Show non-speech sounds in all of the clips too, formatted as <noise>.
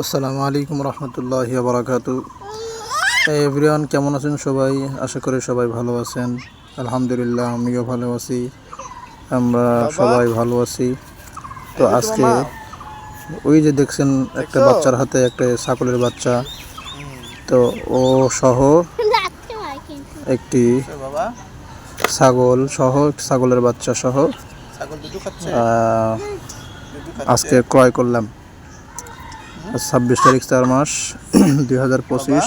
আসসালামু আলাইকুম রহমতুল্লাহ বারাকাতু এভরিওয়ান কেমন আছেন সবাই? আশা করি সবাই ভালো আছেন। আলহামদুলিল্লাহ আমিও ভালো আছি। আমরা সবাই ভালো আছি। তো আজকে ওই যে দেখছেন একটা বাচ্চার হাতে একটা ছাগলের বাচ্চা। তো ও সহ একটি ছাগল সহ ছাগলের বাচ্চা সহ আজকে ক্রয় করলাম। ছাব্বিশ তারিখ চার মাস, <clears throat> দুই হাজার পঁচিশ।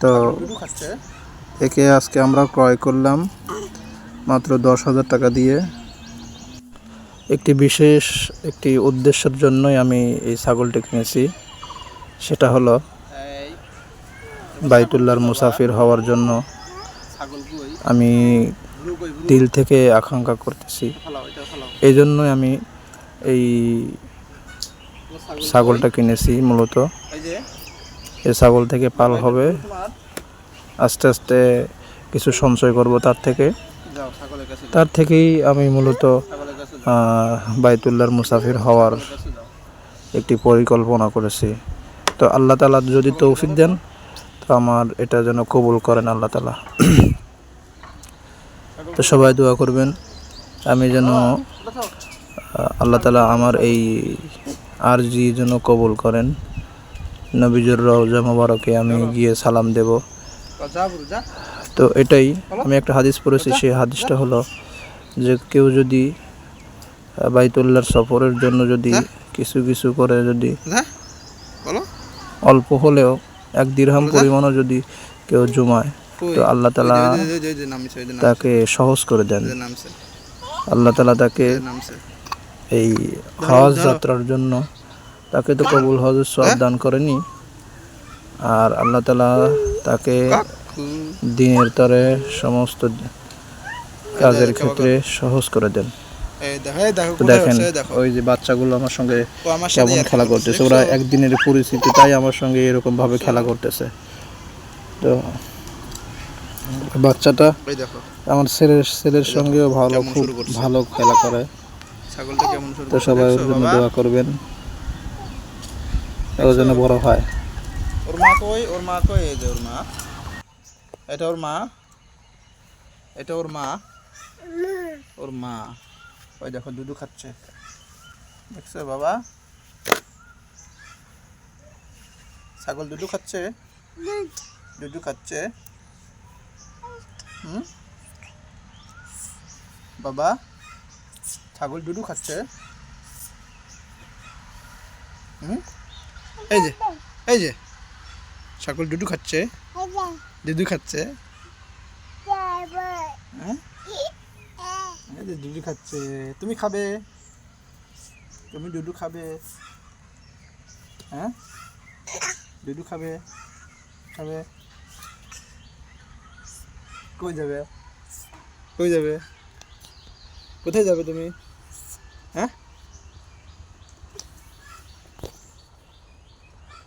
তো একে আজকে আমরা ক্রয় করলাম মাত্র দশ হাজার টাকা দিয়ে। একটি বিশেষ, একটি উদ্দেশ্যের জন্যই আমি এই ছাগলটি কিনেছি। সেটা হলো বাইতুল্লার মুসাফির হওয়ার জন্য আমি দিল থেকে আকাঙ্ক্ষা করতেছি। এই জন্যই আমি এই ছাগলটা কিনেছি মূলত। এই ছাগল থেকে পাল হবে। আস্তে আস্তে কিছু সঞ্চয় করব তার থেকে। তার থেকেই আমি মূলত বাইতুল্লার মুসাফির হওয়ার একটি পরিকল্পনা করেছি। তো আল্লাহ তালা যদি তৌফিক দেন, তো আমার এটা যেন কবুল করেন আল্লাহ তালা তো সবাই দোয়া করবেন। আমি যেন আল্লাহ তালা আমার এই আরজি যেন কবুল করেন। নবীজুর রওজা মোবারকে আমি গিয়ে সালাম দেব। তো এটাই আমি একটা হাদিস পড়েছি সেই হাদিসটা হলো যে কেউ যদি আহ, বাইতুল্লাহর সফরের জন্য যদি কিছু কিছু করে যদি অল্প হলেও এক দিরহাম পরিমাণও যদি কেউ জমায় তো আল্লাহ তালা তাকে সহজ করে দেন। আল্লাহ তালা তাকে এই হজ যাত্রার জন্য। তাকে তো কবুল হজের সব দান করেনি। আর আল্লাহ তালা তাকে দিনের তরে সমস্ত কাজের ক্ষেত্রে সহজ করে দেন। দেখেন ওই যে বাচ্চাগুলো আমার সঙ্গে কেমন খেলা করতেছে। ওরা একদিনের পরিস্থিতি তাই আমার সঙ্গে এরকম ভাবে খেলা করতেছে। তো বাচ্চাটা আমার ছেলের ছেলের সঙ্গেও ভালো খুব ভালো খেলা করে। ছাগলটা কেমন তো সবাই ওর জন্য দোয়া করবেন। ও যেন বড় হয়। ওর মা কই? ওর মা কই? এই যে ওর মা। এটা ওর মা। এটা ওর মা। ওর মা। ওই দেখো দুধু খাচ্ছে। দেখছ বাবা? ছাগল দুধু খাচ্ছে? দুধু খাচ্ছে? হুম? বাবা? ছাগল দুধু খাচ্ছে। এই যে এই যে, ছাগল দুধু খাচ্ছে। দুধু খাচ্ছে। হ্যাঁ? এই যে দুধু খাচ্ছে। তুমি খাবে। তুমি দুধু খাবে। হ্যাঁ? দুধু খাবে। খাবে। কই যাবে? কই যাবে? কোথায় যাবে তুমি? হ্যাঁ?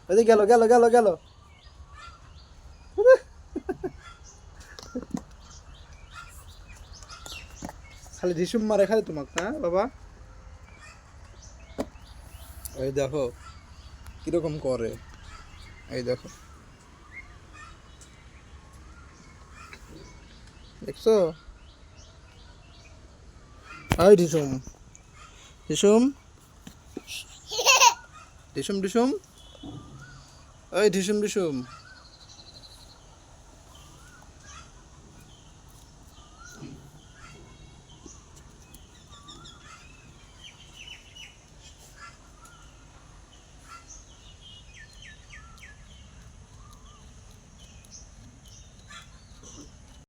ওই গেল গেল গেল গেল। খালি ঝিসুম মারে খালি তোমাকে হ্যাঁ বাবা? এই দেখো, কীরকম করে। এই দেখো। দেখছ? এই ঢিসুম ঢিসুম ঢিসুম <laughs> ঢিসুম ওই ঢিসুম ঢিসুম